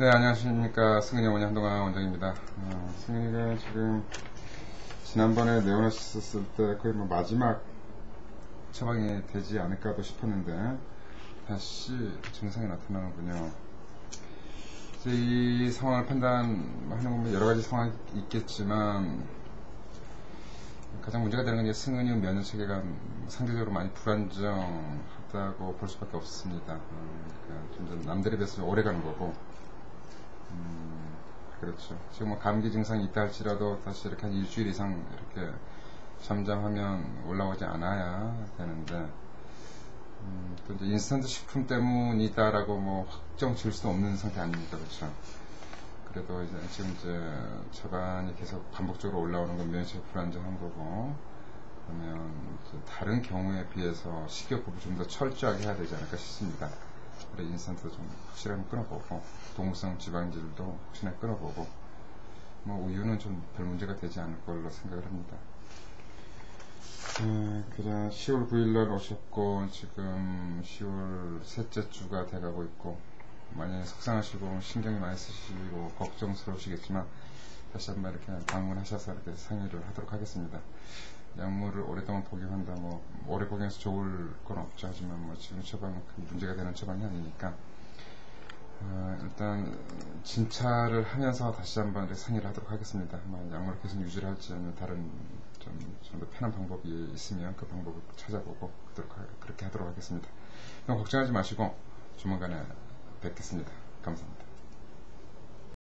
네, 안녕하십니까. 승은이 어머니 한동안 원장입니다. 어, 승은이가 지금 지난번에 내원하셨을 때 거의 뭐 마지막 처방이 되지 않을까도 싶었는데 다시 증상이 나타나는군요. 이제 이 상황을 판단하는 건 여러 가지 상황이 있겠지만 가장 문제가 되는 건 승은이 면역 체계가 상대적으로 많이 불안정하다고 볼 수밖에 없습니다. 어, 그러니까 좀더 남들에 비해서 오래 가는 거고 음, 그렇죠. 지금 뭐 감기 증상이 있다 할지라도 다시 이렇게 한 일주일 이상 이렇게 잠잠하면 올라오지 않아야 되는데, 음, 또 이제 인스턴트 식품 때문이다라고 뭐 확정 지을 수는 없는 상태 아닙니까, 그렇죠? 그래도 이제 지금 이제 처방이 계속 반복적으로 올라오는 건 면역 불안정한 거고, 그러면 다른 경우에 비해서 식이요법을 좀더 철저하게 해야 되지 않을까 싶습니다. 그래 인스턴트 좀 확실하게 끊어보고 동물성 지방질도 혹시나 끊어보고 뭐 우유는 좀 별 문제가 되지 않을 걸로 생각을 합니다. 음, 그냥 10월 9일날 오셨고 지금 10월 셋째 주가 돼가고 있고 많이 속상하시고 신경이 많이 쓰시고 걱정스러우시겠지만 다시 한번 이렇게 방문하셔서 이렇게 상의를 하도록 하겠습니다. 약물을 오랫동안 복용한다 뭐 오래 복용해서 좋을 건 없죠 하지만 뭐 지금 처방은 큰 문제가 되는 처방이 아니니까 어, 일단 진찰을 하면서 다시 한번 상의를 하도록 하겠습니다. 뭐 약물을 계속 유지를 할지 아니면 다른 좀 좀 더 편한 방법이 있으면 그 방법을 찾아보고 그렇게 하도록 하겠습니다. 걱정하지 마시고 조만간에 뵙겠습니다. 감사합니다.